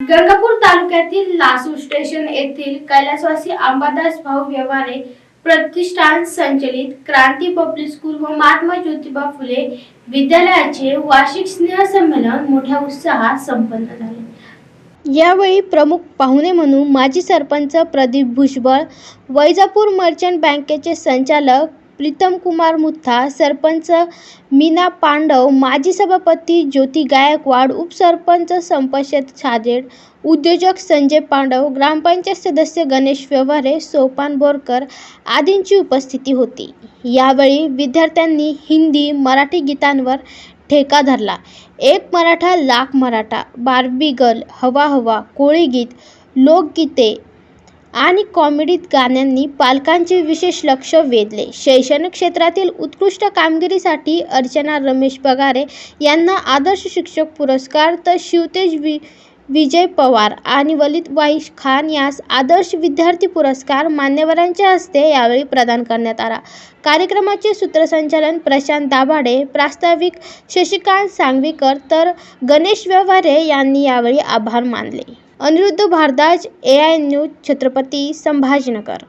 गंगापूर तालुक्यातील लासू स्टेशन येथील कैलासवासी अंबादास भाऊ व्यवहारे प्रतिष्ठान संचलित क्रांती पब्लिक स्कूल व महात्मा ज्योतिबा फुले विद्यालयाचे वार्षिक स्नेहसंमेलन मोठ्या उत्साहात संपन्न झाले. यावेळी प्रमुख पाहुणे म्हणून माजी सरपंच प्रदीप भुजबळ वैजापूर मर्चंट बँकेचे संचालक प्रीतम कुमार मुथा सरपंच मीना पांडव माजी सभापती ज्योती गायकवाड उपसरपंच संपशेत छाजेड उद्योजक संजय पांडव ग्रामपंचायत सदस्य गणेश व्यवहारे सोपान बोरकर आदींची उपस्थिती होती. यावेळी विद्यार्थ्यांनी हिंदी मराठी गीतांवर ठेका धरला. एक मराठा लाख मराठा बार्बी गर्ल हवा हवा कोळी गीत लोकगीते आणि कॉमेडीत गाण्यांनी पालकांचे विशेष लक्ष वेधले. शैक्षणिक क्षेत्रातील उत्कृष्ट कामगिरीसाठी अर्चना रमेश पगारे यांना आदर्श शिक्षक पुरस्कार तर शिवतेज वि विजय पवार आणि वलिद वाईश खान यास आदर्श विद्यार्थी पुरस्कार मान्यवरांच्या हस्ते यावेळी प्रदान करण्यात आला. कार्यक्रमाचे सूत्रसंचालन प्रशांत दाभाडे प्रास्ताविक शशिकांत सांगवीकर तर गणेश व्यवहारे यांनी यावेळी आभार मानले. Aniruddha Bhardwaj A I news Chhatrapati Sambhajinagar.